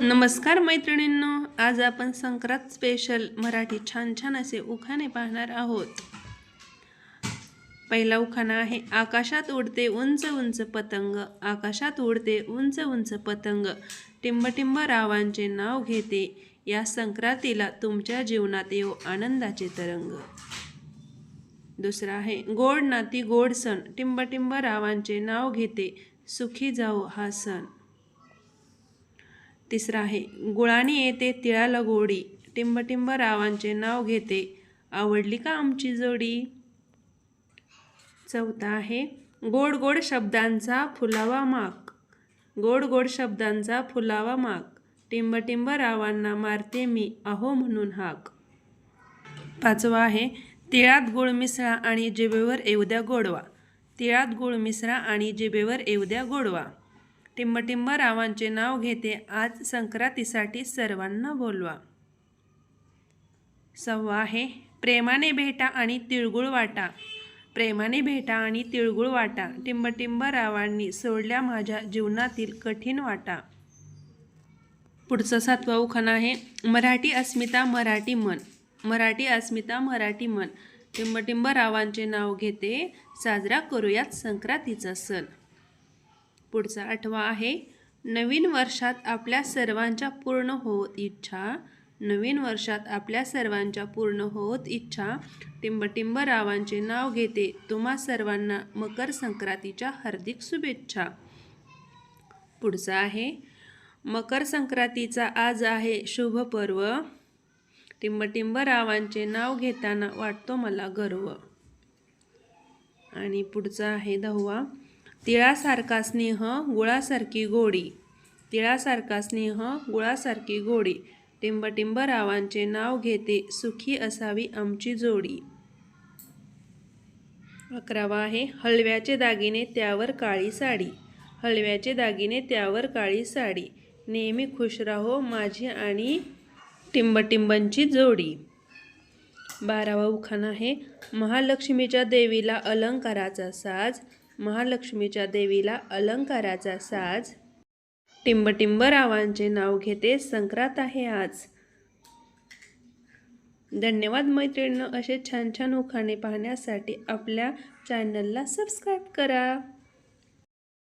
नमस्कार मैत्रिणींनो आज आपण संक्रांत स्पेशल मराठी छान छान असे उखाणे पाहणार आहोत. पहिला उखाणा आहे आकाशात उडते उंच उंच पतंग आकाशात उडते उंच उंच पतंग टिंबटिंब रावांचे नाव घेते या संक्रांतीला तुमच्या जीवनात येऊ आनंदाचे तरंग. दुसरा आहे गोड नाती गोड सण टिंबटिंब रावांचे नाव घेते सुखी जाऊ हा सण. तिसरा आहे. गुळाणी येते तिळाला गोडी. टिंबटिंब रावांचे नाव घेते. आवडली का आमची जोडी? चौथा आहे. गोड गोड शब्दांचा फुलावा माक गोड गोड शब्दांचा फुलावा माक टिंबटिंब रावांना मारते मी अहो म्हणून हाक. पाचवा आहे. तिळात गुळ मिसळा आणि जिबेवर येऊ द्या गोडवा. तिळात गुळ मिसळा आणि जिबेवर येऊ द्या गोडवा. टिंबटिंब रावांचे नाव घेते. आज संक्रांतीसाठी सर्वांना बोलवा. सव्वा आहे. प्रेमाने भेटा आणि तिळगुळ वाटा. प्रेमाने भेटा आणि तिळगुळ वाटा. टिंबटिंब रावांनी सोडल्या माझ्या जीवनातील कठीण वाटा. पुढचं सातवा उखाण आहे. मराठी अस्मिता मराठी मन. मराठी अस्मिता मराठी मन. टिंबटिंब रावांचे नाव घेते. साजरा करूयात संक्रांतीचा सण. पुढचा आठवा आहे नवीन वर्षात आपल्या सर्वांच्या पूर्ण होत इच्छा. नवीन वर्षात आपल्या सर्वांच्या पूर्ण होत इच्छा. टिंबटिंब रावांचे नाव घेते. तुम्हा सर्वांना मकर संक्रांतीच्या हार्दिक शुभेच्छा. पुढचा आहे मकर संक्रांतीचा आज आहे शुभ पर्व. टिंबटिंब रावांचे नाव घेताना वाटतो मला गर्व. आणि पुढचा आहे दहावा तिळासारखा स्नेह गुळासारखी गोडी. तिळासारखा स्नेह गुळासारखी गोडी. टिंबटिंब रावांचे नाव घेते सुखी असावी आमची जोडी. अकरावा आहे हलव्याचे दागिने त्यावर काळी साडी. हलव्याचे दागिने त्यावर काळी साडी. नेहमी खुश राहो माझी आणि टिंबटिंबांची जोडी. बारावा उखाण आहे महालक्ष्मीच्या देवीला अलंकाराचा साज. महालक्ष्मीच्या देवीला अलंकाराचा साज. टिंबटिंब रावांचे नाव घेते संक्रांत आहे आज. धन्यवाद मैत्रिणींनो असे छान छान उखाणे पाहण्यासाठी आपल्या चॅनलला सबस्क्राईब करा.